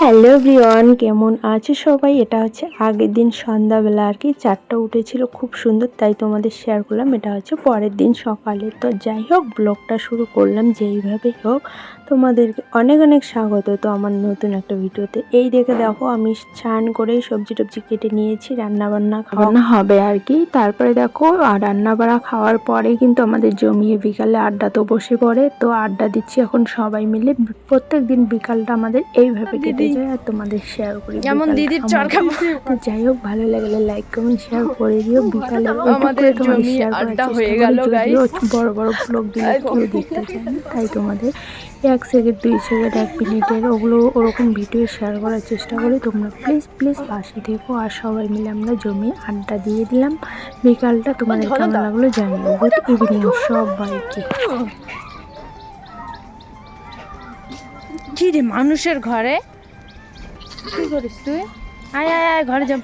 Everyone, কেমন আছে সবাই? এটা হচ্ছে আগের দিন সন্ধ্যাবেলা আর কি। চারটা উঠেছিল, খুব সুন্দর, তাই তোমাদের শেয়ার করলাম। এটা হচ্ছে পরের দিন সকালে। তো যাই হোক, ব্লগটা শুরু করলাম যেইভাবে হোক। তোমাদেরকে অনেক অনেক স্বাগত। তো আমার নতুন একটা ভিডিওতে। এই দেখে দেখো, আমি স্নান করে সবজি টবজি কেটে নিয়েছি রান্না বান্না খাওয়ানো হবে আর কি। তারপরে দেখো আর রান্না বাড়া খাওয়ার পরে কিন্তু আমাদের জমিয়ে বিকালে আড্ডা তো বসে পড়ে। তো আড্ডা দিচ্ছি এখন সবাই মিলে। প্রত্যেক দিন বিকালটা আমাদের এইভাবে কেটে যায় আর তোমাদের শেয়ার করি যেমন দিদির। চরকা যাই হোক ভালো লাগলে। লাইক কমেন্ট শেয়ার করে দিও। বিকালে আমাদের জমি আড্ডা হয়ে গেল, guys। বড় বড় ব্লগ দিলে কেউ দেখতে চায় না তাই তোমাদের এক সেকেন্ড দুই সেকেন্ড এক মিনিটের ওগুলো ওরকম ভিডিও শেয়ার করার চেষ্টা করি। তোমরা প্লিজ প্লিজ পাশে থেকো আর সবাই মিলে আমরা জমি আড্ডা দিয়ে দিলাম। বিকালটা তোমাদের কেমন লাগল জানিও। গুড ইভিনিং সবাইকে। কি রে মানুষের ঘরে? কি করিস তুই? আয় আয় আয় ঘরে যাব